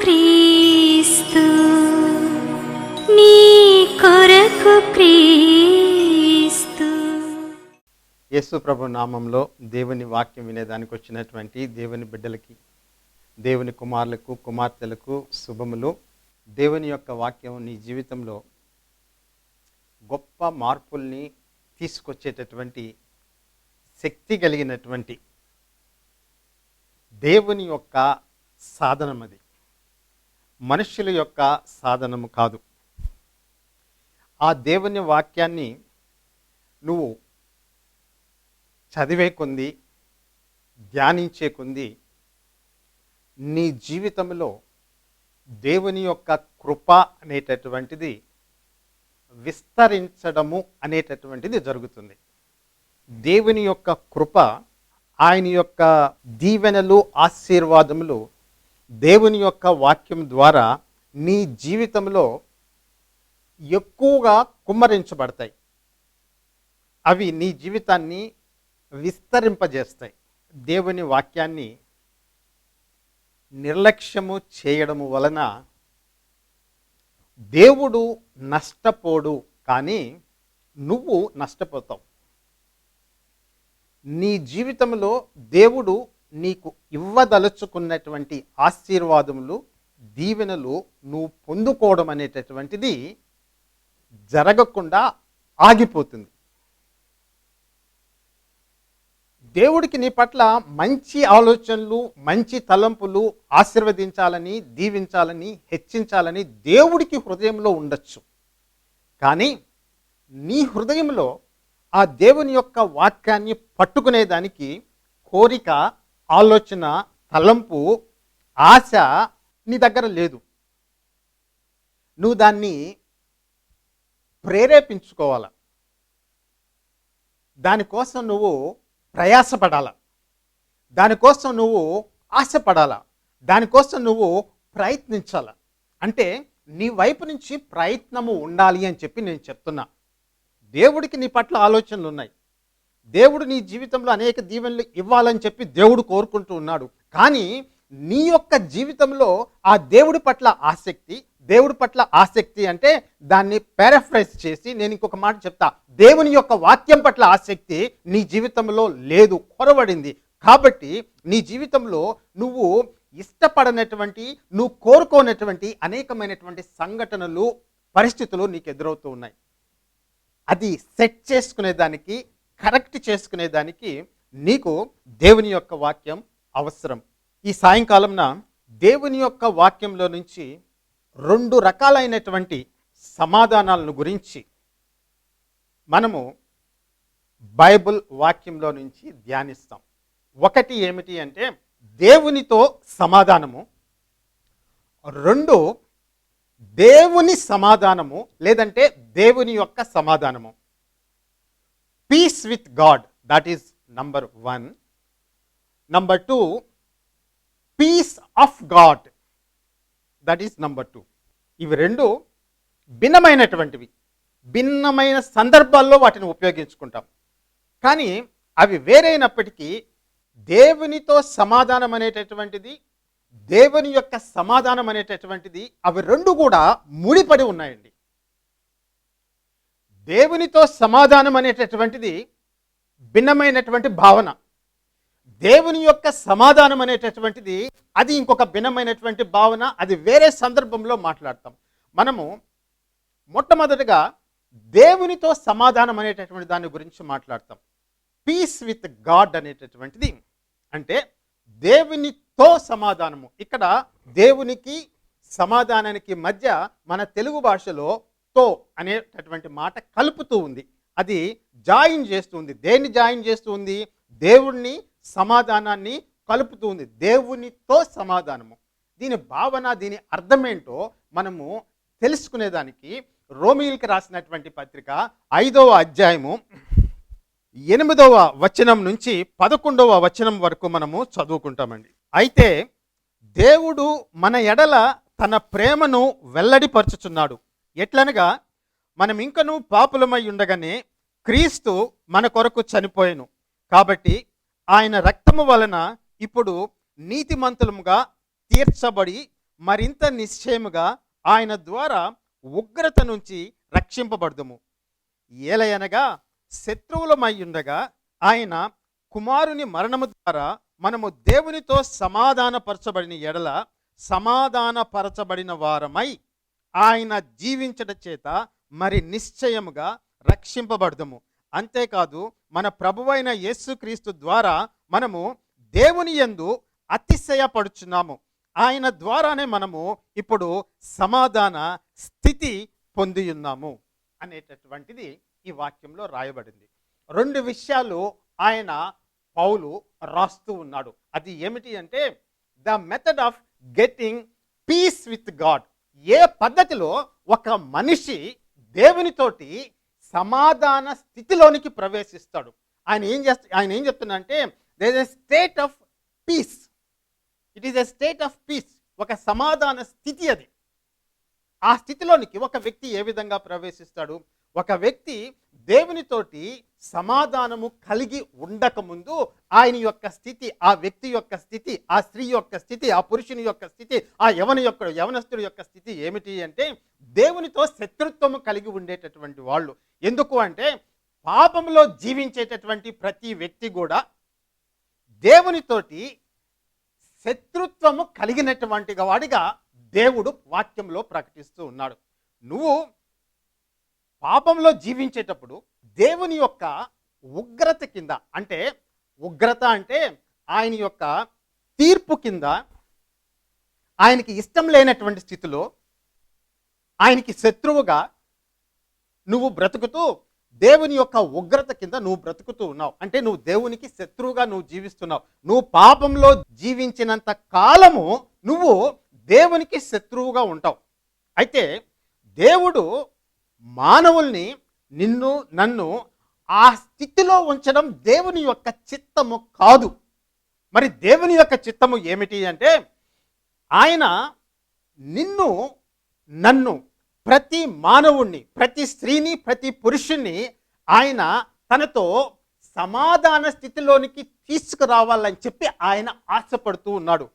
క్రీస్తు నీ కొరకు క్రీస్తు. యేసు ప్రభు నామంలో దేవుని వాక్యం వినేదానికి వచ్చినటువంటి దేవుని బిడ్డలకి దేవుని కుమారులకు కుమార్తెలకు శుభములు. దేవుని యొక్క వాక్యం నీ జీవితంలో గొప్ప మార్పుల్ని తీసుకొచ్చేటటువంటి శక్తి కలిగినటువంటి దేవుని యొక్క సాధనం అది మనుష్యుల యొక్క సాధనము కాదు. ఆ దేవుని వాక్యాన్ని నువ్వు చదివే కొంది ధ్యానించే కొంది నీ జీవితంలో దేవుని యొక్క కృప అనేటటువంటిది విస్తరించడము అనేటటువంటిది జరుగుతుంది. దేవుని యొక్క కృప ఆయన యొక్క దీవెనలు ఆశీర్వాదములు దేవుని యొక్క వాక్యం ద్వారా నీ జీవితంలో ఎక్కువగా కుమ్మరించబడతాయి. అవి నీ జీవితాన్ని విస్తరింపజేస్తాయి. దేవుని వాక్యాన్ని నిర్లక్ష్యము చేయడము వలన దేవుడు నష్టపోడు కానీ నువ్వు నష్టపోతావు. నీ జీవితంలో దేవుడు నీకు ఇవ్వదలుచుకున్నటువంటి ఆశీర్వాదములు దీవెనలు నువ్వు పొందుకోవడం అనేటటువంటిది జరగకుండా ఆగిపోతుంది. దేవుడికి నీ పట్ల మంచి ఆలోచనలు మంచి తలంపులు ఆశీర్వదించాలని దీవించాలని హెచ్చించాలని దేవుడికి హృదయంలో ఉండొచ్చు. కానీ నీ హృదయంలో ఆ దేవుని యొక్క వాక్యాన్ని పట్టుకునేదానికి కోరిక ఆలోచన తలంపు ఆశ నీ దగ్గర లేదు. నువ్వు దాన్ని ప్రేరేపించుకోవాల. దానికోసం నువ్వు ప్రయాసపడాల. దానికోసం నువ్వు ఆశపడాల. దానికోసం నువ్వు ప్రయత్నించాల. అంటే నీ వైపు నుంచి ప్రయత్నము ఉండాలి అని చెప్పి నేను చెప్తున్నా. దేవుడికి నీ పట్ల ఆలోచనలు ఉన్నాయి దేవుడు నీ జీవితంలో అనేక దీవెనలు ఇవ్వాలని చెప్పి దేవుడు కోరుకుంటూ ఉన్నాడు. కానీ నీ యొక్క జీవితంలో ఆ దేవుడి పట్ల ఆసక్తి దేవుడి పట్ల ఆసక్తి అంటే దాన్ని పారాఫ్రైజ్ చేసి నేను ఇంకొక మాట చెప్తా. దేవుని యొక్క వాక్యం పట్ల ఆసక్తి నీ జీవితంలో లేదు కొరబడింది కాబట్టి నీ జీవితంలో నువ్వు ఇష్టపడనటువంటి నువ్వు కోరుకోనటువంటి అనేకమైనటువంటి సంఘటనలు పరిస్థితులు నీకు ఎదురవుతూ ఉన్నాయి. అది సెట్ చేసుకునేదానికి కరెక్ట్ చేసుకునేదానికి నీకు దేవుని యొక్క వాక్యం అవసరం. ఈ సాయంకాలంన దేవుని యొక్క వాక్యంలో నుంచి రెండు రకాలైనటువంటి సమాధానాలను గురించి మనము బైబిల్ వాక్యంలో నుంచి ధ్యానిస్తాం. ఒకటి ఏమిటి అంటే దేవునితో సమాధానము. రెండు దేవుని సమాధానము లేదంటే దేవుని యొక్క సమాధానము. Peace with God that is number one number two peace of God that is number two ఇవి రెండు భిన్నమైనటువంటివి. భిన్నమైన సందర్భాల్లో వాటిని ఉపయోగించుకుంటాం. కానీ అవి వేరైనప్పటికీ దేవునితో సమాధానం అనేటటువంటిది దేవుని యొక్క సమాధానం అనేటటువంటిది అవి రెండు కూడా ముడిపడి ఉన్నాయండి. దేవునితో సమాధానం అనేటటువంటిది భిన్నమైనటువంటి భావన. దేవుని యొక్క సమాధానం అనేటటువంటిది అది ఇంకొక భిన్నమైనటువంటి భావన అది వేరే సందర్భంలో మాట్లాడతాం. మనము మొట్టమొదటిగా దేవునితో సమాధానం అనేటటువంటి దాని గురించి మాట్లాడతాం. పీస్ విత్ గాడ్ అనేటటువంటిది. అంటే దేవునితో సమాధానము. ఇక్కడ దేవునికి సమాధానానికి మధ్య మన తెలుగు భాషలో తో అనేటటువంటి మాట కలుపుతూ ఉంది. అది జాయిన్ చేస్తుంది దేన్ని జాయిన్ చేస్తూ ఉంది? దేవుణ్ణి సమాధానాన్ని కలుపుతూ ఉంది. దేవునితో సమాధానము. దీని భావన దీని అర్థమేంటో మనము తెలుసుకునేదానికి రోమిల్కి రాసినటువంటి పత్రిక ఐదవ అధ్యాయము ఎనిమిదవ వచనం నుంచి పదకొండవ వచనం వరకు మనము చదువుకుంటామండి. అయితే దేవుడు మన ఎడల తన ప్రేమను వెల్లడిపరచుచున్నాడు. ఎట్లనగా మనం ఇంకనూ పాపులమై ఉండగానే క్రీస్తు మన కొరకు చనిపోయాను. కాబట్టి ఆయన రక్తము వలన ఇప్పుడు నీతిమంతులముగా తీర్చబడి మరింత నిశ్చయముగా ఆయన ద్వారా ఉగ్రత నుంచి రక్షింపబడదుము. ఏలయనగా శత్రువులమై ఉండగా ఆయన కుమారుని మరణము ద్వారా మనము దేవునితో సమాధానపరచబడిన ఎడల సమాధానపరచబడిన వారమై ఆయన జీవించట చేత మరి నిశ్చయముగా రక్షింపబడదము. అంతేకాదు మన ప్రభువైన యేసుక్రీస్తు ద్వారా మనము దేవుని యందు అతిశయపడుచున్నాము. ఆయన ద్వారానే మనము ఇప్పుడు సమాధాన స్థితి పొంది ఉన్నాము అనేటటువంటిది ఈ వాక్యంలో రాయబడింది. రెండు విషయాలు ఆయన పౌలు రాస్తూ ఉన్నాడు. అది ఏమిటి అంటే the method of getting peace with God. ఏ పద్ధతిలో ఒక మనిషి దేవునితోటి సమాధాన స్థితిలోనికి ప్రవేశిస్తాడు? ఆయన ఏం చేస్తా ఆయన ఏం చెప్తున్నాడంటే there a state of peace it is a state of peace ఒక సమాధాన స్థితి అది. ఆ స్థితిలోనికి ఒక వ్యక్తి ఏ విధంగా ప్రవేశిస్తాడు? ఒక వ్యక్తి దేవునితోటి సమాధానము కలిగి ఉండకముందు ఆయన యొక్క స్థితి ఆ వ్యక్తి యొక్క స్థితి ఆ స్త్రీ యొక్క స్థితి ఆ పురుషుని యొక్క స్థితి ఆ యవని యొక్క యవనస్తుడి యొక్క స్థితి ఏమిటి అంటే దేవునితో శత్రుత్వము కలిగి ఉండేటటువంటి వాళ్ళు. ఎందుకు అంటే పాపంలో జీవించేటటువంటి ప్రతి వ్యక్తి కూడా దేవునితోటి శత్రుత్వము కలిగినటువంటి వాడిగా దేవుడు వాక్యంలో ప్రకటిస్తూ ఉన్నాడు. నువ్వు పాపంలో జీవించేటప్పుడు దేవుని యొక్క ఉగ్రత కింద అంటే ఉగ్రత అంటే ఆయన యొక్క తీర్పు కింద ఆయనకి ఇష్టం లేనటువంటి స్థితిలో ఆయనకి శత్రువుగా నువ్వు బ్రతుకుతూ దేవుని యొక్క ఉగ్రత కింద నువ్వు బ్రతుకుతూ ఉన్నావు. అంటే నువ్వు దేవునికి శత్రువుగా నువ్వు జీవిస్తున్నావు. నువ్వు పాపంలో జీవించినంత కాలము నువ్వు దేవునికి శత్రువుగా ఉంటావు. అయితే దేవుడు మానవుల్ని నిన్ను నన్ను ఆ స్థితిలో ఉంచడం దేవుని యొక్క చిత్తము కాదు. మరి దేవుని యొక్క చిత్తము ఏమిటి అంటే ఆయన నిన్ను నన్ను ప్రతి మానవుణ్ణి ప్రతి స్త్రీని ప్రతి పురుషుణ్ణి ఆయన తనతో సమాధాన స్థితిలోనికి తీసుకురావాలని చెప్పి ఆయన ఆశపడుతూ ఉన్నాడు.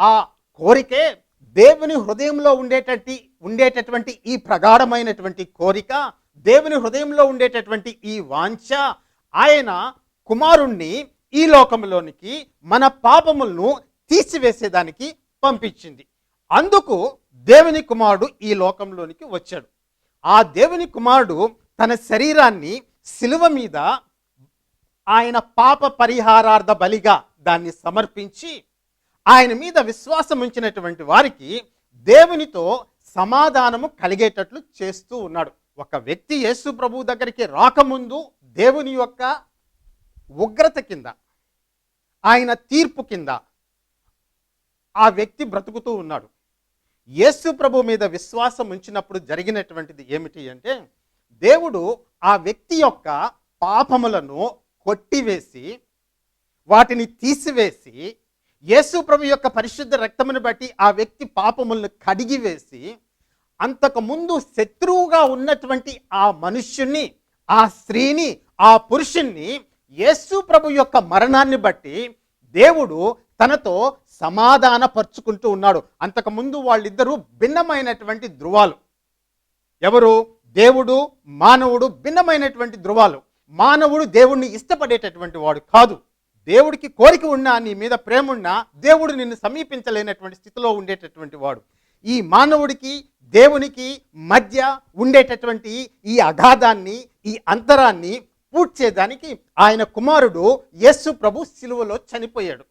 ఆ కోరికే దేవుని హృదయంలో ఉండేటటువంటి ఉండేటటువంటి ఈ ప్రగాఢమైనటువంటి కోరిక దేవుని హృదయంలో ఉండేటటువంటి ఈ వాంఛ ఆయన కుమారుణ్ణి ఈ లోకంలోనికి మన పాపములను తీసివేసేదానికి పంపించింది. అందుకు దేవుని కుమారుడు ఈ లోకంలోనికి వచ్చాడు. ఆ దేవుని కుమారుడు తన శరీరాన్ని శిలువ మీద ఆయన పాప పరిహారార్థ బలిగా దాన్ని సమర్పించి ఆయన మీద విశ్వాసం ఉంచినటువంటి వారికి దేవునితో సమాధానము కలిగేటట్లు చేస్తూ ఉన్నాడు. ఒక వ్యక్తి యేసు ప్రభు దగ్గరికి రాకముందు దేవుని యొక్క ఉగ్రత కింద ఆయన తీర్పు కింద ఆ వ్యక్తి బ్రతుకుతూ ఉన్నాడు. యేసు ప్రభు మీద విశ్వాసం ఉంచినప్పుడు జరిగినటువంటిది ఏమిటి అంటే దేవుడు ఆ వ్యక్తి యొక్క పాపములను కొట్టివేసి వాటిని తీసివేసి యేసు ప్రభు యొక్క పరిశుద్ధ రక్తమును బట్టి ఆ వ్యక్తి పాపములను కడిగివేసి అంతకుముందు శత్రువుగా ఉన్నటువంటి ఆ మనుష్యుణ్ణి ఆ స్త్రీని ఆ పురుషుణ్ణి యేసు ప్రభు యొక్క మరణాన్ని బట్టి దేవుడు తనతో సమాధానపరుచుకుంటూ ఉన్నాడు. అంతకుముందు వాళ్ళిద్దరూ భిన్నమైనటువంటి ధృవాలు ఎవరు? దేవుడు మానవుడు భిన్నమైనటువంటి ధృవాలు మానవుడు దేవుణ్ణి ఇష్టపడేటటువంటి వాడు కాదు. దేవుడికి కోరిక ఉన్నా నీ మీద ప్రేమ ఉన్నా దేవుడు నిన్ను సమీపించలేనటువంటి స్థితిలో ఉండేటటువంటి వాడు. ఈ మానవుడికి దేవునికి మధ్య ఉండేటటువంటి ఈ అగాధాన్ని ఈ అంతరాన్ని పూడ్చేదానికి ఆయన కుమారుడు యేసు ప్రభు సిలువలో చనిపోయాడు.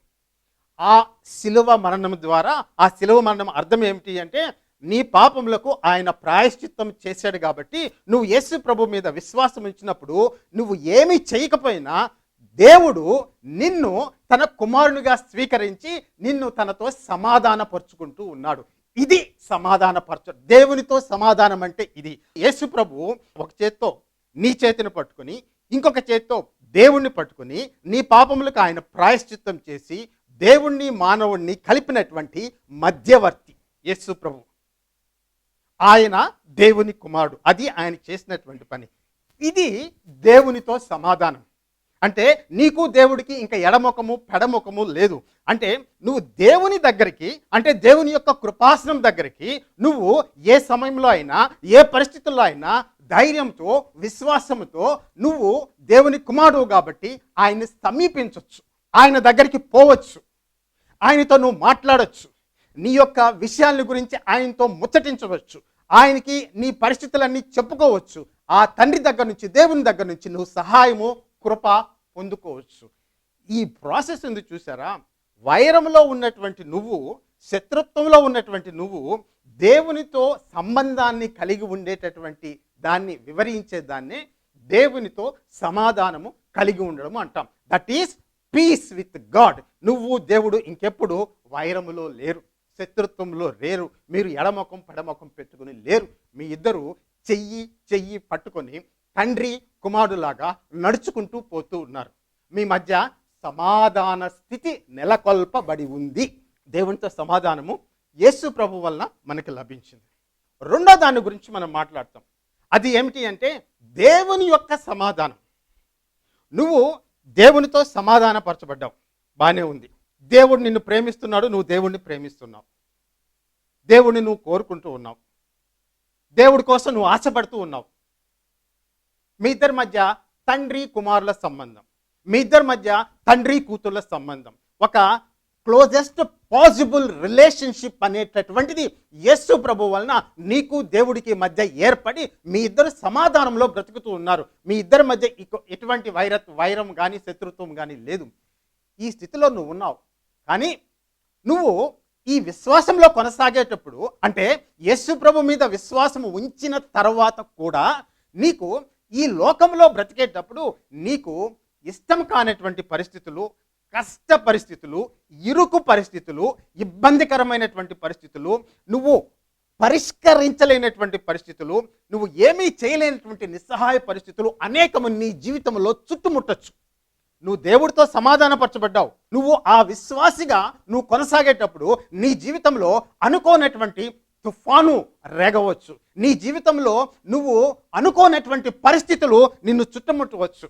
ఆ శిలువ మరణం ద్వారా ఆ శిలువ మరణం అర్థం ఏమిటి అంటే నీ పాపములకు ఆయన ప్రాయశ్చిత్తం చేశాడు కాబట్టి నువ్వు యేసు ప్రభు మీద విశ్వాసం ఇచ్చినప్పుడు నువ్వు ఏమీ చేయకపోయినా దేవుడు నిన్ను తన కుమారునిగా స్వీకరించి నిన్ను తనతో సమాధానపరుచుకుంటూ ఉన్నాడు. ఇది సమాధానపరచ దేవునితో సమాధానం అంటే ఇది. యేసు ప్రభు ఒక చేత్తో నీ చేతిని పట్టుకుని ఇంకొక చేత్తో దేవుణ్ణి పట్టుకొని నీ పాపములకు ఆయన ప్రాయశ్చిత్తం చేసి దేవుణ్ణి మానవుణ్ణి కలిపినటువంటి మధ్యవర్తి యేసు ప్రభు. ఆయన దేవుని కుమారుడు. అది ఆయన చేసినటువంటి పని. ఇది దేవునితో సమాధానం. అంటే నీకు దేవుడికి ఇంకా ఎడముఖము పెడముఖము లేదు. అంటే నువ్వు దేవుని దగ్గరికి అంటే దేవుని యొక్క కృపాసనం దగ్గరికి నువ్వు ఏ సమయంలో అయినా ఏ పరిస్థితుల్లో అయినా ధైర్యంతో విశ్వాసంతో నువ్వు దేవుని కుమారుడు కాబట్టి ఆయన్ని సమీపించవచ్చు ఆయన దగ్గరికి పోవచ్చు. ఆయనతో నువ్వు మాట్లాడవచ్చు నీ యొక్క విషయాల గురించి ఆయనతో ముచ్చటించవచ్చు. ఆయనకి నీ పరిస్థితులన్నీ చెప్పుకోవచ్చు. ఆ తండ్రి దగ్గర నుంచి దేవుని దగ్గర నుంచి నువ్వు సహాయము కృప పొందుకోవచ్చు. ఈ ప్రాసెస్ ఉంది చూసారా వైరంలో ఉన్నటువంటి నువ్వు శత్రుత్వంలో ఉన్నటువంటి నువ్వు దేవునితో సంబంధాన్ని కలిగి ఉండేటటువంటి దాన్ని వివరించే దాన్ని దేవునితో సమాధానము కలిగి ఉండడం అంటాం. That is peace with God నువ్వు దేవుడు ఇంకెప్పుడు వైరములో లేరు శత్రుత్వంలో లేరు. మీరు ఎడమొఖం పడమొఖం పెట్టుకుని లేరు. మీ ఇద్దరు చెయ్యి చెయ్యి పట్టుకొని తండ్రి కుమారులాగా నడుచుకుంటూ పోతూ ఉన్నారు. మీ మధ్య సమాధాన స్థితి నెలకొల్పబడి ఉంది. దేవునితో సమాధానము యేసు ప్రభు వలన మనకి లభించింది. రెండో దాని గురించి మనం మాట్లాడతాం. అది ఏమిటి అంటే దేవుని యొక్క సమాధానం. నువ్వు దేవునితో సమాధానపరచబడ్డావు. బాగానే ఉంది. దేవుడు నిన్ను ప్రేమిస్తున్నాడు నువ్వు దేవుణ్ణి ప్రేమిస్తున్నావు. దేవుడిని నువ్వు కోరుకుంటూ ఉన్నావు. దేవుడి కోసం నువ్వు ఆశపడుతూ ఉన్నావు. మీ ఇద్దరి మధ్య తండ్రి కుమారుల సంబంధం. మీ ఇద్దరి మధ్య తండ్రి కూతుర్ల సంబంధం. ఒక క్లోజెస్ట్ పాసిబుల్ రిలేషన్షిప్ అనేటటువంటిది యస్సు ప్రభు వలన నీకు దేవుడికి మధ్య ఏర్పడి మీ ఇద్దరు సమాధానంలో బ్రతుకుతూ ఉన్నారు. మీ ఇద్దరి మధ్య ఎటువంటి వైర వైరం కానీ శత్రుత్వం కానీ లేదు. ఈ స్థితిలో నువ్వు ఉన్నావు. కానీ నువ్వు ఈ విశ్వాసంలో కొనసాగేటప్పుడు అంటే యస్సు ప్రభు మీద విశ్వాసం ఉంచిన తర్వాత కూడా నీకు ఈ లోకంలో బ్రతికేటప్పుడు నీకు ఇష్టం కానటువంటి పరిస్థితులు కష్ట పరిస్థితులు ఇరుకు పరిస్థితులు ఇబ్బందికరమైనటువంటి పరిస్థితులు నువ్వు పరిష్కరించలేనటువంటి పరిస్థితులు నువ్వు ఏమీ చేయలేనటువంటి నిస్సహాయ పరిస్థితులు అనేకము నీ జీవితంలో చుట్టుముట్టచ్చు. నువ్వు దేవుడితో సమాధానపరచబడ్డావు. నువ్వు ఆ విశ్వాసిగా నువ్వు కొనసాగేటప్పుడు నీ జీవితంలో అనుకోనటువంటి తుఫాను రేగవచ్చు. నీ జీవితంలో నువ్వు అనుకోనటువంటి పరిస్థితులు నిన్ను చుట్టుముట్టవచ్చు.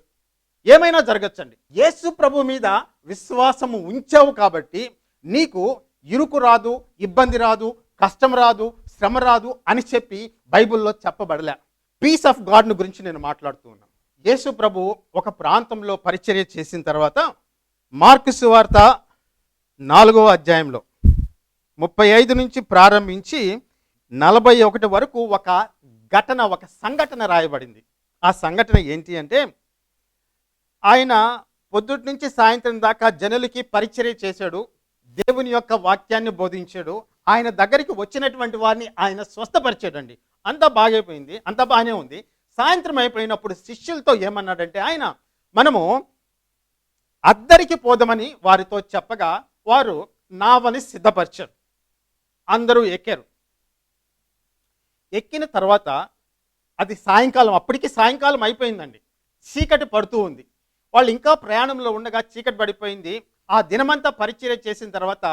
ఏమైనా జరగచ్చండి. యేసు ప్రభు మీద విశ్వాసము ఉంచావు కాబట్టి నీకు ఇరుకు రాదు ఇబ్బంది రాదు కష్టం రాదు శ్రమ రాదు అని చెప్పి బైబిల్లో చెప్పబడలే. పీస్ ఆఫ్ గాడ్ను గురించి నేను మాట్లాడుతూ ఉన్నాను. యేసు ప్రభు ఒక ప్రాంతంలో పరిచర్య చేసిన తర్వాత మార్కు సువార్త నాలుగవ అధ్యాయంలో ముప్పై ఐదు నుంచి ప్రారంభించి నలభై ఒకటి వరకు ఒక ఘటన ఒక సంఘటన రాయబడింది. ఆ సంఘటన ఏంటి అంటే ఆయన పొద్దుటి నుంచి సాయంత్రం దాకా జనులకి పరిచర్య చేశాడు దేవుని యొక్క వాక్యాన్ని బోధించాడు ఆయన దగ్గరికి వచ్చినటువంటి వారిని ఆయన స్వస్థపరిచాడండి. అంతా బాగైపోయింది అంతా బాగానే ఉంది. సాయంత్రం అయిపోయినప్పుడు శిష్యులతో ఏమన్నాడంటే ఆయన మనము అద్దరికి పోదామని వారితో చెప్పగా వారు నావని సిద్ధపరిచారు. అందరూ ఎక్కారు. ఎక్కిన తర్వాత అది సాయంకాలం అప్పటికి సాయంకాలం అయిపోయిందండి. చీకటి పడుతూ ఉంది. వాళ్ళు ఇంకా ప్రయాణంలో ఉండగా చీకటి పడిపోయింది. ఆ దినమంతా పరిచర్య చేసిన తర్వాత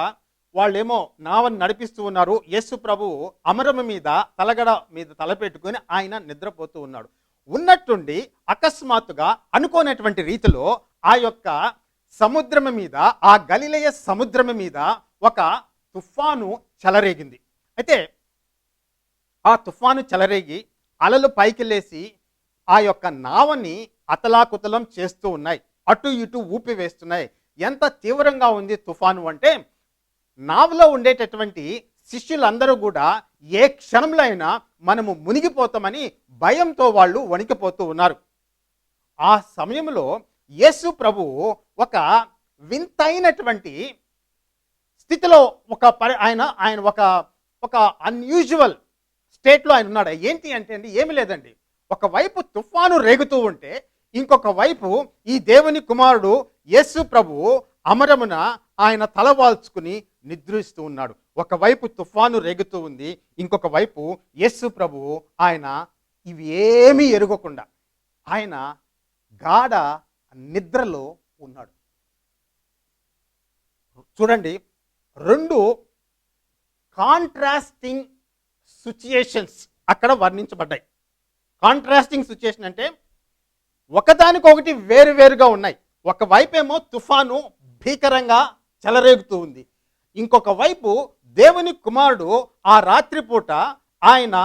వాళ్ళేమో నావని నడిపిస్తూ ఉన్నారు. యేసు ప్రభు అమరము మీద తలగడ మీద తలపెట్టుకొని ఆయన నిద్రపోతూ ఉన్నాడు. ఉన్నట్టుండి అకస్మాత్తుగా అనుకోనటువంటి రీతిలో ఆ యొక్క సముద్రం మీద ఆ గలిలయ సముద్రం మీద ఒక తుఫాను చెలరేగింది. అయితే ఆ తుఫాను చెలరేగి అలలు పైకి లేసి ఆ యొక్క నావని అతలాకుతలం చేస్తూ ఉన్నాయి. అటు ఇటు ఊపి వేస్తున్నాయి. ఎంత తీవ్రంగా ఉంది తుఫాను అంటే నావలో ఉండేటటువంటి శిష్యులందరూ కూడా ఏ క్షణంలో అయినా మనము మునిగిపోతామని భయంతో వాళ్ళు వణికిపోతూ ఉన్నారు. ఆ సమయంలో యేసు ప్రభువు ఒక వింతైనటువంటి స్థితిలో ఒక పరి ఆయన ఆయన ఒక ఒక అన్యూజువల్ స్టేట్లో ఆయన ఉన్నాడు. ఏంటి అంటే అండి ఏమి లేదండి. ఒకవైపు తుఫాను రేగుతూ ఉంటే ఇంకొక వైపు ఈ దేవుని కుమారుడు యేసు ప్రభువు అమరమున ఆయన తలవాల్చుకుని నిద్రిస్తూ ఉన్నాడు. ఒకవైపు తుఫాను రేగుతూ ఉంది ఇంకొక వైపు యేసు ప్రభువు ఆయన ఇవి ఏమీ ఎరుగకుండా ఆయన గాఢ నిద్రలో ఉన్నాడు. చూడండి రెండు కాంట్రాస్టింగ్ సిచ్యుయేషన్స్ అక్కడ వర్ణించబడ్డాయి. కాంట్రాస్టింగ్ సిచ్యుయేషన్ అంటే ఒకదానికొకటి వేరు వేరుగా ఉన్నాయి. ఒకవైపేమో తుఫాను భీకరంగా చెలరేగుతూ ఉంది. ఇంకొక వైపు దేవుని కుమారుడు ఆ రాత్రిపూట ఆయన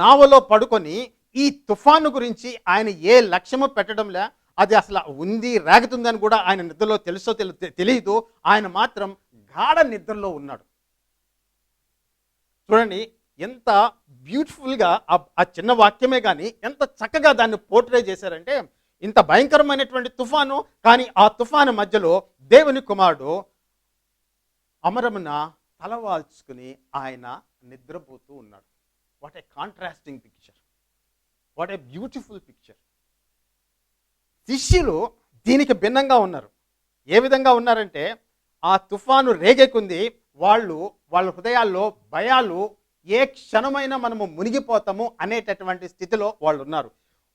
నావలో పడుకొని ఈ తుఫాను గురించి ఆయన ఏ లక్ష్యము పెట్టడంలే అది అసలు ఉంది రాగుతుందని కూడా ఆయన నిద్రలో తెలుసో తెలి తెలియదు ఆయన మాత్రం గాఢ నిద్రలో ఉన్నాడు. చూడండి ఎంత బ్యూటిఫుల్గా ఆ- చిన్న వాక్యమే కానీ ఎంత చక్కగా దాన్ని పోర్ట్రే చేశారంటే ఇంత భయంకరమైనటువంటి తుఫాను కానీ ఆ తుఫాను మధ్యలో దేవుని కుమారుడు అమరమున తలవాల్చుకుని ఆయన నిద్రపోతూ ఉన్నాడు. What a contrasting picture what a beautiful picture శిష్యులు దీనికి భిన్నంగా ఉన్నారు. ఏ విధంగా ఉన్నారంటే ఆ తుఫాను రేగెకుంది వాళ్ళు వాళ్ళ హృదయాల్లో భయాలు ఏ క్షణమైనా మనము మునిగిపోతాము అనేటటువంటి స్థితిలో వాళ్ళు ఉన్నారు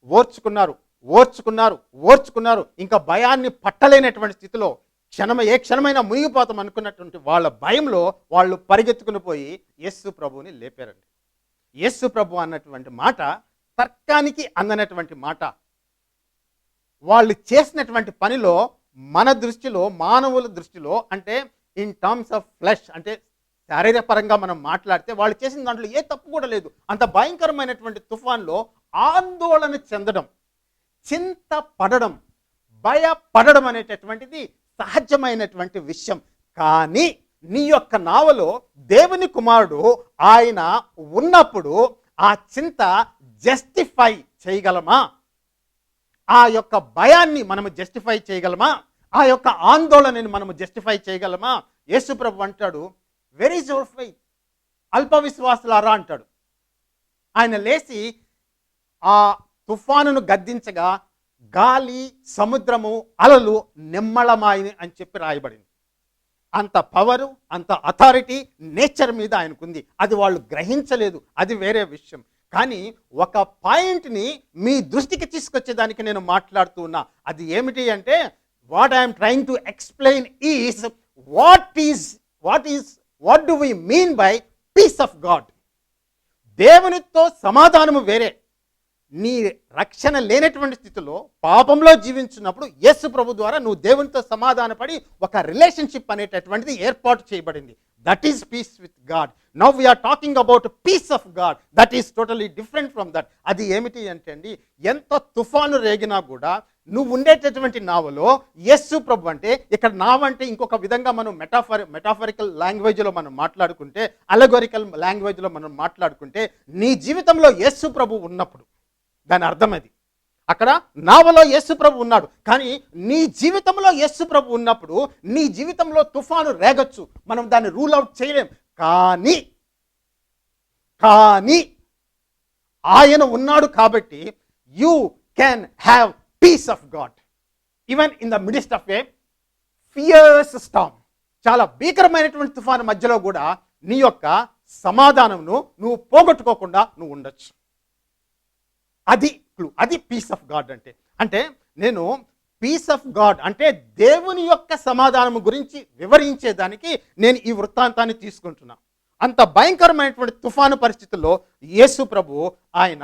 ఓర్చుకున్నారు ఓర్చుకున్నారు ఓర్చుకున్నారు. ఇంకా భయాన్ని పట్టలేనటువంటి స్థితిలో క్షణమ ఏ క్షణమైనా మునిగిపోతాం అనుకున్నటువంటి వాళ్ళ భయంలో వాళ్ళు పరిగెత్తుకుని పోయి యస్సు ప్రభువుని లేపారండి. యస్సు ప్రభు అన్నటువంటి మాట తర్కానికి అందనటువంటి మాట. వాళ్ళు చేసినటువంటి పనిలో మన దృష్టిలో మానవుల దృష్టిలో అంటే ఇన్ టర్మ్స్ ఆఫ్ ఫ్లెష్ అంటే శారీరపరంగా మనం మాట్లాడితే వాళ్ళు చేసిన దాంట్లో ఏ తప్పు కూడా లేదు. అంత భయంకరమైనటువంటి తుఫాన్లో ఆందోళన చెందడం చింత పడడం భయపడడం అనేటటువంటిది సహజమైనటువంటి విషయం. కానీ నీ యొక్క నావలో దేవుని కుమారుడు ఆయన ఉన్నప్పుడు ఆ చింత జస్టిఫై చేయగలమా? ఆ యొక్క భయాన్ని మనము జస్టిఫై చేయగలమా? ఆ యొక్క ఆందోళనని మనము జస్టిఫై చేయగలమా? యేసుప్రభు అంటాడు వెరీ జోర్ ఫైత్ అల్ప విశ్వాసులారా అంటాడు. ఆయన లేచి ఆ తుఫానును గద్దించగా గాలి సముద్రము అలలు నిమ్మళమాయి అని చెప్పి రాయబడింది. అంత పవరు అంత అథారిటీ నేచర్ మీద ఆయనకుంది. అది వాళ్ళు గ్రహించలేదు. అది వేరే విషయం. కానీ ఒక పాయింట్ని మీ దృష్టికి తీసుకొచ్చేదానికి నేను మాట్లాడుతూ ఉన్నా. అది ఏమిటి అంటే what I'm trying to explain is what is what is what do we mean by peace of God దేవునితో సమాధానము వేరే. నీ రక్షణ లేనటువంటి స్థితిలో పాపంలో జీవించినప్పుడు యేసు ప్రభు ద్వారా నువ్వు దేవునితో సమాధానపడి ఒక రిలేషన్షిప్ అనేటటువంటిది ఏర్పాటు చేయబడింది. That is peace with God now we're talking about peace of God that is totally different from that అది ఏమిటి అంటే అండి ఎంత తుఫాను రేగినా కూడా నువ్వు ఉండేటటువంటి నావలో యస్సు ప్రభు అంటే ఇక్కడ నావ అంటే ఇంకొక విధంగా మనం మెటాఫర్ మెటాఫరికల్ లాంగ్వేజ్లో మనం మాట్లాడుకుంటే అలగోరికల్ లాంగ్వేజ్లో మనం మాట్లాడుకుంటే నీ జీవితంలో యస్సు ప్రభు ఉన్నప్పుడు దాని అర్థం అది. అక్కడ నావలో యేసు ప్రభు ఉన్నాడు. కానీ నీ జీవితంలో యేసు ప్రభు ఉన్నప్పుడు నీ జీవితంలో తుఫాను రేగొచ్చు. మనం దాన్ని రూల్ అవుట్ చేయలేం. కానీ కానీ ఆయన ఉన్నాడు కాబట్టి you can have peace of God. Even in the midst of a fierce storm చాలా భీకరమైనటువంటి తుఫాను మధ్యలో కూడా నీ యొక్క సమాధానంను నువ్వు పోగొట్టుకోకుండా నువ్వు ఉండొచ్చు. అది క్లూ అది పీస్ ఆఫ్ గాడ్ అంటే. అంటే నేను పీస్ ఆఫ్ గాడ్ అంటే దేవుని యొక్క సమాధానం గురించి వివరించేదానికి నేను ఈ వృత్తాంతాన్ని తీసుకుంటున్నాను అంత భయంకరమైనటువంటి తుఫాను పరిస్థితుల్లో యేసు ప్రభు ఆయన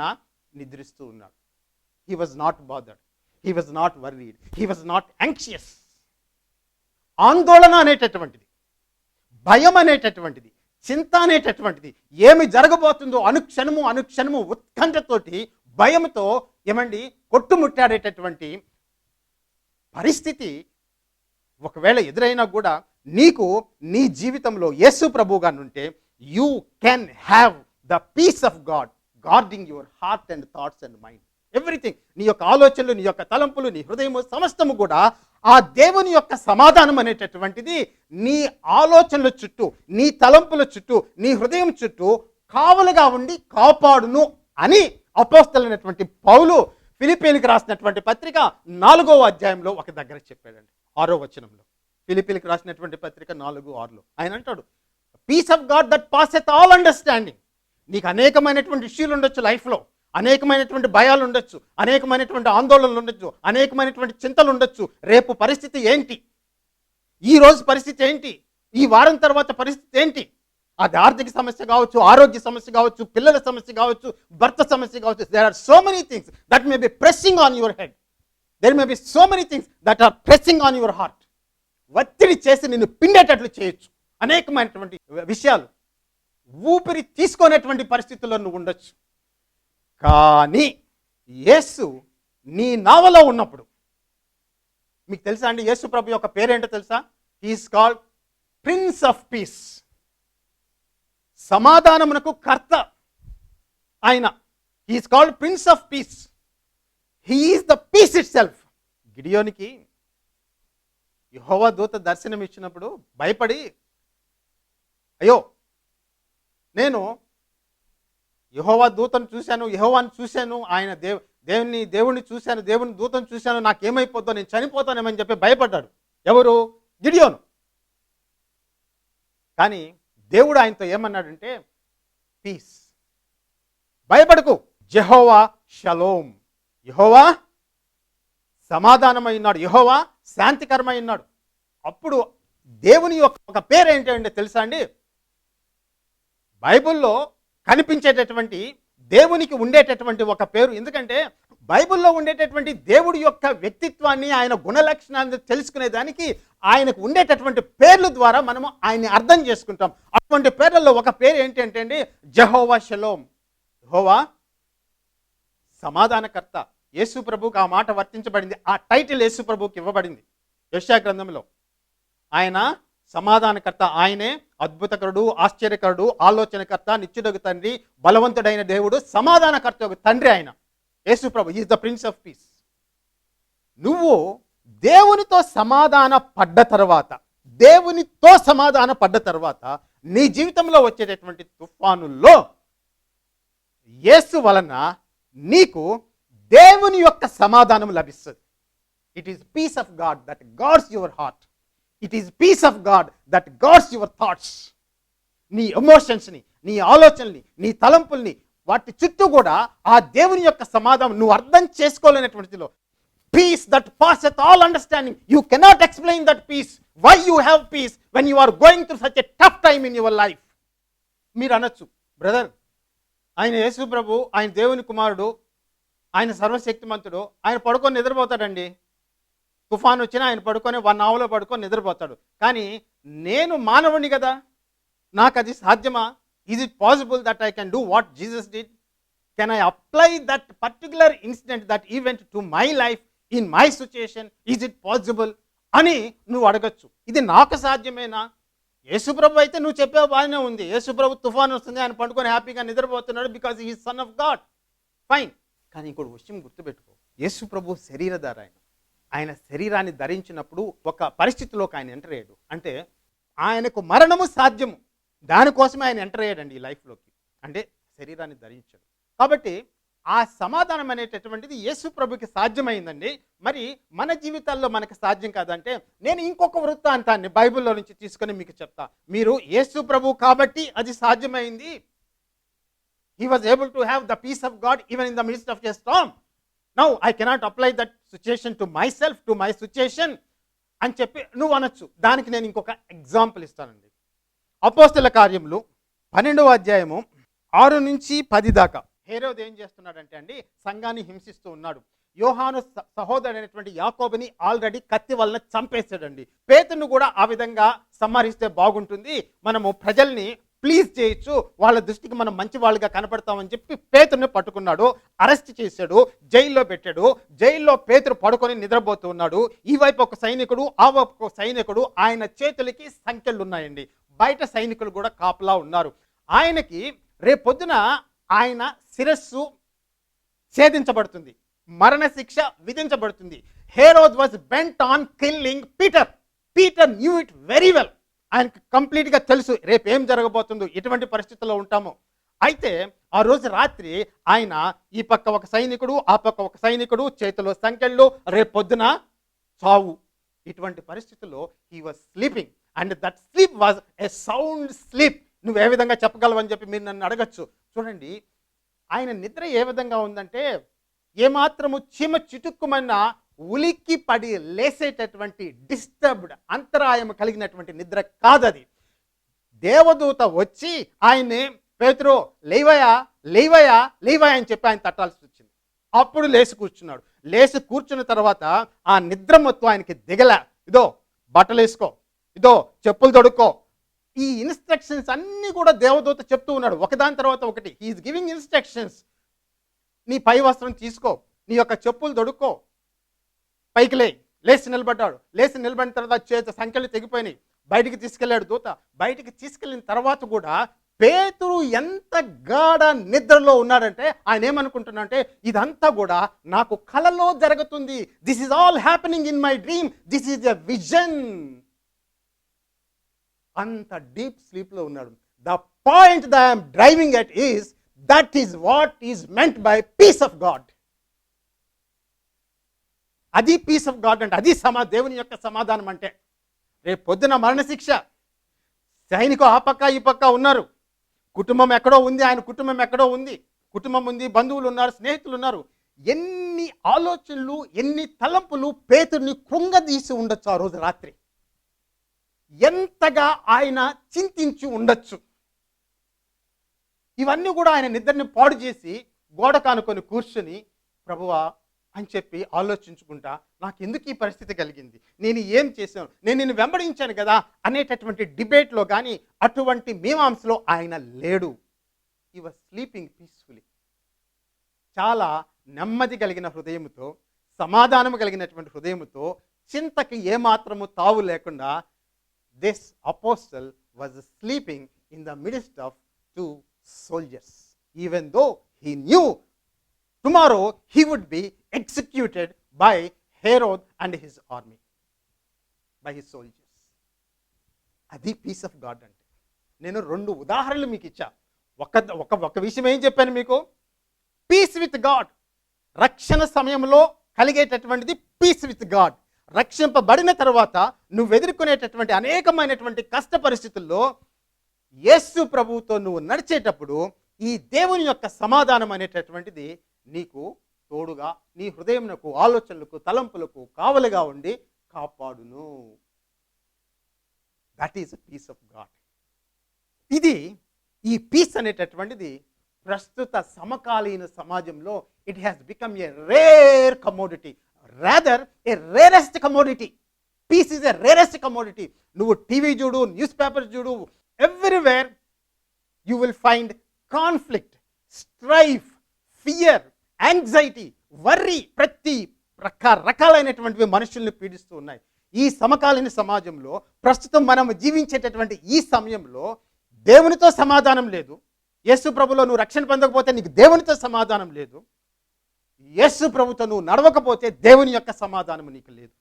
నిద్రిస్తూ ఉన్నాడు. He was not bothered he was not worried he was not anxious ఆందోళన అనేటటువంటిది భయం అనేటటువంటిది చింత అనేటటువంటిది ఏమి జరగబోతుందో అనుక్షణము అనుక్షణము ఉత్కంఠతోటి భయంతో ఏమండి కొట్టుముట్టాడేటటువంటి పరిస్థితి ఒకవేళ ఎదురైనా కూడా నీకు నీ జీవితంలో యేసు ప్రభువుగా ఉంటే you can have the peace of God guarding your heart and thoughts and mind. Everything నీ యొక్క ఆలోచనలు నీ యొక్క తలంపులు నీ హృదయము సమస్తము కూడా ఆ దేవుని యొక్క సమాధానం అనేటటువంటిది నీ ఆలోచనల చుట్టూ నీ తలంపుల చుట్టూ నీ హృదయం చుట్టూ కావలుగా ఉండి కాపాడును అని అపోస్తలైనటువంటి పౌలు ఫిలిపీన్కి రాసినటువంటి పత్రిక నాలుగవ అధ్యాయంలో ఒక దగ్గర చెప్పాడండి. ఆరో వచనంలో. ఫిలిపీన్కి రాసినటువంటి పత్రిక నాలుగు ఆరులో. ఆయన అంటాడు peace of God that passeth all understanding నీకు అనేకమైనటువంటి ఇష్యూలు ఉండొచ్చు లైఫ్లో. అనేకమైనటువంటి భయాలు ఉండొచ్చు. అనేకమైనటువంటి ఆందోళనలు ఉండొచ్చు. అనేకమైనటువంటి చింతలు ఉండొచ్చు. రేపు పరిస్థితి ఏంటి? ఈ రోజు పరిస్థితి ఏంటి? ఈ వారం తర్వాత పరిస్థితి ఏంటి? అది ఆర్థిక సమస్య కావచ్చు ఆరోగ్య సమస్య కావచ్చు పిల్లల సమస్య కావచ్చు భర్త సమస్య కావచ్చు. There are so many things that may be pressing on your head there may be so many things that are pressing on your heart ఒత్తిడి చేసి నిన్ను పిండేటట్లు చేయొచ్చు. అనేకమైనటువంటి విషయాలు ఊపిరి తీసుకునేటువంటి పరిస్థితుల్లో నువ్వు ఉండొచ్చు. కానీ యేసు నీ నావలో ఉన్నప్పుడు మీకు తెలుసా అండి? యేసు ప్రభు యొక్క పేరేంటో తెలుసా? He's called prince of peace సమాధానమునకు కర్త ఆయన. He's called prince of peace he's the peace itself గిడియోనికి యహోవా దూత దర్శనం ఇచ్చినప్పుడు భయపడి అయ్యో నేను యహోవా దూతను చూశాను యహోవాని చూశాను ఆయన దేవ్ దేవుని దేవుణ్ణి చూశాను దేవుని దూతను చూశాను నాకేమైపోద్దో నేను చనిపోతానేమని చెప్పి భయపడ్డాడు. ఎవరు? గిడియోను. కానీ దేవుడు ఆయనతో ఏమన్నాడంటే పీస్ భయపడకు. Jehovah shalom. యహోవా సమాధానమై ఉన్నాడు. యహోవా శాంతికరమై ఉన్నాడు. అప్పుడు దేవుని యొక్క ఒక పేరు ఏంటంటే తెలుసా అండి? బైబిల్లో కనిపించేటటువంటి దేవునికి ఉండేటటువంటి ఒక పేరు. ఎందుకంటే బైబిల్లో ఉండేటటువంటి దేవుడి యొక్క వ్యక్తిత్వాన్ని ఆయన గుణలక్షణాన్ని తెలుసుకునే దానికి ఆయనకు ఉండేటటువంటి పేర్ల ద్వారా మనము ఆయన్ని అర్థం చేసుకుంటాం. అటువంటి పేర్లలో ఒక పేరు ఏంటంటే అండి జహోవా షలోం హోవా సమాధానకర్త. యేసు ప్రభుకి ఆ మాట వర్తించబడింది. ఆ టైటిల్ యేసు ప్రభుకి ఇవ్వబడింది. యశా గ్రంథంలో. ఆయన సమాధానకర్త ఆయనే అద్భుతకరుడు ఆశ్చర్యకరుడు ఆలోచనకర్త నిత్యుడగు తండ్రి బలవంతుడైన దేవుడు సమాధానకర్త ఒక తండ్రి ఆయన. యేసు ప్రభు is the prince of peace నువ్వు దేవునితో సమాధాన పడ్డ తర్వాత దేవునితో సమాధాన పడ్డ తర్వాత నీ జీవితంలో వచ్చేటటువంటి తుఫానుల్లో యేసు వలన నీకు దేవుని యొక్క సమాధానం లభిస్తుంది. It is peace of God that guards your heart it is peace of God that guards your thoughts నీ ఎమోషన్స్ని నీ ఆలోచనల్ని నీ తలంపుల్ని వాటి చుట్టూ కూడా ఆ దేవుని యొక్క సమాధానం నువ్వు అర్థం చేసుకోలేనటువంటిలో peace that passeth all understanding you cannot explain that peace why you have peace when you are going through such a tough time in your life మీరు అనొచ్చు. బ్రదర్ ఆయన యేసు ప్రభు ఆయన దేవుని కుమారుడు ఆయన సర్వశక్తిమంతుడు ఆయన పడుకొని నిద్రపోతాడండి. తుఫాన్ వచ్చినా ఆయన పడుకొని వన్ అవర్లో పడుకొని నిద్రపోతాడు. కానీ నేను మానవుని కదా? నాకు అది సాధ్యమా? Is it possible that I can do what Jesus did can I apply that particular incident that event to my life in my situation is it possible అని నువ్వు అడగచ్చు. ఇది నాకు సాధ్యమేనా? యేసుప్రభు అయితే నువ్వు చెప్పే బాగానే ఉంది. యేసుప్రభు తుఫాన్ వస్తుంది ఆయన పండుకొని హ్యాపీగా నిద్రపోతున్నాడు బికాజ్ ఈ సన్ ఆఫ్ గాడ్ ఫైన్ కానీ ఇంకోటి విషయం గుర్తుపెట్టుకో. యేసుప్రభు శరీరధార ఆయన. ఆయన శరీరాన్ని ధరించినప్పుడు ఒక పరిస్థితిలోకి ఆయన ఎంటర్ అయ్యాడు. అంటే ఆయనకు మరణము సాధ్యము. దానికోసమే ఆయన ఎంటర్ అయ్యాడండి ఈ లైఫ్లోకి అంటే శరీరాన్ని ధరించాడు. కాబట్టి ఆ సమాధానం అనేటటువంటిది యేసు ప్రభుకి సాధ్యమైందండి. మరి మన జీవితాల్లో మనకు సాధ్యం కాదంటే నేను ఇంకొక వృత్తాంతాన్ని బైబిల్లో నుంచి తీసుకొని మీకు చెప్తా. మీరు యేసు ప్రభు కాబట్టి అది సాధ్యమైంది. He was able to have the peace of God even in the midst of a storm now I cannot apply that situation to myself to my situation అని చెప్పి నువ్వు అనొచ్చు. దానికి నేను ఇంకొక ఎగ్జాంపుల్ ఇస్తానండి. అపోస్తల కార్యములు పన్నెండవ అధ్యాయము ఆరు నుంచి పది దాకా. హేరోద్ ఏం చేస్తున్నాడంటే అండి సంఘాన్ని హింసిస్తూ ఉన్నాడు. యోహాను స- సహోదరుడైనటువంటి యాకోబుని ఆల్రెడీ కత్తి వలన చంపేశాడండి. పేతును కూడా ఆ విధంగా సంహరిస్తే బాగుంటుంది. మనము ప్రజల్ని ప్లీజ్ చేయొచ్చు. వాళ్ళ దృష్టికి మనం మంచి వాళ్ళుగా కనపడతామని చెప్పి పేతుని పట్టుకున్నాడు. అరెస్ట్ చేశాడు. జైల్లో పెట్టాడు. జైల్లో పేతురు పడుకొని నిద్రపోతూ ఉన్నాడు. ఈ వైపు ఒక సైనికుడు ఆ వైపు ఒక సైనికుడు. ఆయన చేతులకి సంఖ్యలు ఉన్నాయండి బయట సైనికులు కూడా కాపలా ఉన్నారు. ఆయనకి రేపొద్దున ఆయన శిరస్సు ఛేదించబడుతుంది. మరణశిక్ష విధించబడుతుంది. Herod was bent on killing Peter. Peter knew it very well. ఆయనకి కంప్లీట్గా తెలుసు రేపు ఏం జరగబోతుందో ఎటువంటి పరిస్థితుల్లో ఉంటామో. అయితే ఆ రోజు రాత్రి ఆయన ఈ పక్క ఒక సైనికుడు ఆ పక్క ఒక సైనికుడు చేతిలో సంఖ్యలు రేపు పొద్దున చావు. ఇటువంటి పరిస్థితుల్లో he was sleeping and that sleep was a sound sleep నువ్వు ఏ విధంగా చెప్పగలవని చెప్పి మీరు నన్ను అడగచ్చు. చూడండి ఆయన నిద్ర ఏ విధంగా ఉందంటే ఏమాత్రము చీమ చిటుక్కుమన్న ఉలిక్కి పడి లేసేటటువంటి డిస్టర్బ్డ్ అంతరాయం కలిగినటువంటి నిద్ర కాదది. దేవదూత వచ్చి ఆయన్ని పేతురు లేవయా లేవయా లేవయా అని చెప్పి ఆయన తట్టాల్సి వచ్చింది. అప్పుడు లేచి కూర్చున్నాడు. లేచి కూర్చున్న తర్వాత ఆ నిద్ర మొత్తం ఆయనకి దిగల. ఇదో బట్టలు వేసుకో ఇదో చెప్పులు తొడుక్కో. ఈ ఇన్స్ట్రక్షన్స్ అన్నీ కూడా దేవదూత చెప్తూ ఉన్నాడు. ఒకదాని తర్వాత ఒకటి. హీఈస్ గివింగ్ ఇన్స్ట్రక్షన్స్ నీ పై వస్త్రం తీసుకో. నీ యొక్క చెప్పులు తొడుక్కో. పైకి లే లేచి నిలబడ్డాడు. లేచి నిలబడిన తర్వాత చేత సంఖ్యలు తెగిపోయినాయి. బయటికి తీసుకెళ్ళాడు దూత. బయటికి తీసుకెళ్ళిన తర్వాత కూడా పేతురు ఎంత గాఢ నిద్రలో ఉన్నాడంటే ఆయన ఏమనుకుంటున్నాడంటే ఇదంతా కూడా నాకు కలలో జరుగుతుంది. This is all happening in my dream this is a vision అంత డీప్ స్లీప్లో ఉన్నాడు. The point the I'm driving at is that is what is meant by peace of God. అది పీస్ ఆఫ్ గాడ్ అంటే అది సమా దేవుని యొక్క సమాధానం అంటే. రేపు పొద్దున మరణశిక్ష. సైనికు ఆ పక్క ఈ పక్క ఉన్నారు. కుటుంబం ఎక్కడో ఉంది ఆయన కుటుంబం ఎక్కడో ఉంది. కుటుంబం ఉంది బంధువులు ఉన్నారు స్నేహితులు ఉన్నారు. ఎన్ని ఆలోచనలు ఎన్ని తలంపులు పేతుడిని కృంగదీసి ఉండొచ్చు ఆ రోజు రాత్రి. ఎంతగా ఆయన చింతించి ఉండొచ్చు. ఇవన్నీ కూడా ఆయన నిద్రని పాడు చేసి గోడ కానుకొని కూర్చొని ప్రభువా అని చెప్పి ఆలోచించుకుంటా నాకు ఎందుకు ఈ పరిస్థితి కలిగింది? నేను ఏం చేశాను? నేను నిన్ను వెంబడించాను కదా అనేటటువంటి డిబేట్లో కానీ అటువంటి మీమాంసలో ఆయన లేడు. ఈ వాజ్ స్లీపింగ్ పీస్ఫుల్లీ చాలా నెమ్మది కలిగిన హృదయముతో సమాధానం కలిగినటువంటి హృదయంతో చింతకి ఏమాత్రము తావు లేకుండా this apostle was sleeping in the midst of two soldiers even though he knew tomorrow he would be executed by Herod and his army by his soldiers అది పీస్ ఆఫ్ గాడ్ అంటే. నేను రెండు ఉదాహరణలు మీకు ఇచ్చా. ఒక ఒక ఒక విషయం ఏం చెప్పాను మీకు? పీస్ విత్ గాడ్ రక్షణ సమయంలో కలిగేటటువంటిది పీస్ విత్ గాడ్ రక్షింపబడిన తర్వాత నువ్వు ఎదుర్కొనేటటువంటి అనేకమైనటువంటి కష్ట పరిస్థితుల్లో యేసు ప్రభువుతో నువ్వు నడిచేటప్పుడు ఈ దేవుని యొక్క సమాధానం అనేటటువంటిది నీకు తోడుగా నీ హృదయంకు ఆలోచనలకు తలంపులకు కావలిగా ఉండి కాపాడును. That is peace of God ఇది ఈ పీస్ అనేటటువంటిది ప్రస్తుత సమకాలీన సమాజంలో it has become a rare commodity rather a rarest commodity peace is a rarest commodity నువ్వు టీవీ చూడు న్యూస్ పేపర్ చూడు everywhere you will find conflict strife fear anxiety worry ప్రతి రకరకాలైనటువంటివి మనుషుల్ని పీడిస్తూ ఉన్నాయి. ఈ సమకాలీన సమాజంలో ప్రస్తుతం మనం జీవించేటటువంటి ఈ సమయంలో దేవునితో సమాధానం లేదు. యేసు ప్రభులో నువ్వు రక్షణ పొందకపోతే నీకు దేవునితో సమాధానం లేదు. యేసు ప్రభుతో నువ్వు నడవకపోతే దేవుని యొక్క సమాధానం నీకు లేదు.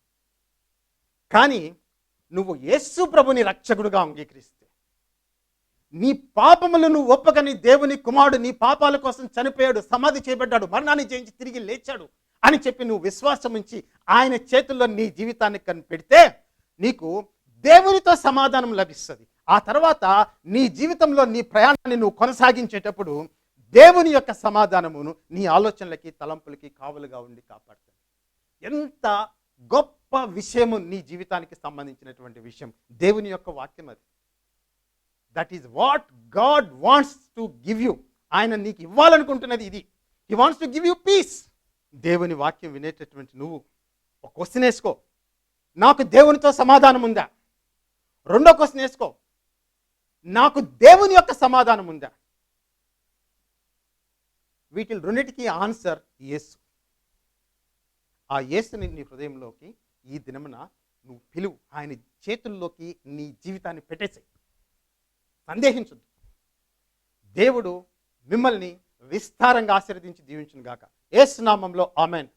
కానీ నువ్వు యేసు ప్రభుని రక్షకుడుగా అంగీకరిస్తే నీ పాపములు నువ్వు ఒప్పకని దేవుని కుమారుడు నీ పాపాల కోసం చనిపోయాడు సమాధి చేయబడ్డాడు మరణాన్ని జయించి తిరిగి లేచాడు అని చెప్పి నువ్వు విశ్వాసం ఉంచి ఆయన చేతుల్లో నీ జీవితాన్ని కనిపెడితే నీకు దేవునితో సమాధానం లభిస్తుంది. ఆ తర్వాత నీ జీవితంలో నీ ప్రయాణాన్ని నువ్వు కొనసాగించేటప్పుడు దేవుని యొక్క సమాధానమును నీ ఆలోచనలకి తలంపులకి కావలుగా ఉండి కాపాడుతుంది. ఎంత గొప్ప విషయము నీ జీవితానికి సంబంధించినటువంటి విషయం. దేవుని యొక్క వాక్యం అది. That is what God wants to give you ఆయన నీకు ఇవ్వాలనుకుంటున్నది ఇది. He wants to give you peace దేవుని వాక్యం వినేటటువంటి నువ్వు ఒక క్వశ్చన్ వేసుకో. నాకు దేవునితో సమాధానం ఉందా? రెండో క్వశ్చన్ వేసుకో. నాకు దేవుని యొక్క సమాధానం ఉందా? వీటి రెండింటికి ఆన్సర్ యేసు. ఆ యేసుని నీ హృదయంలోకి ఈ దినమున నువ్వు పిలువు. ఆయన చేతుల్లోకి నీ జీవితాన్ని పెట్టేసాయి. సందేహించద్దు. దేవుడు మిమ్మల్ని విస్తారంగా ఆశీర్వదించి దీవించును గాక. ఏసునామంలో ఆమెన్.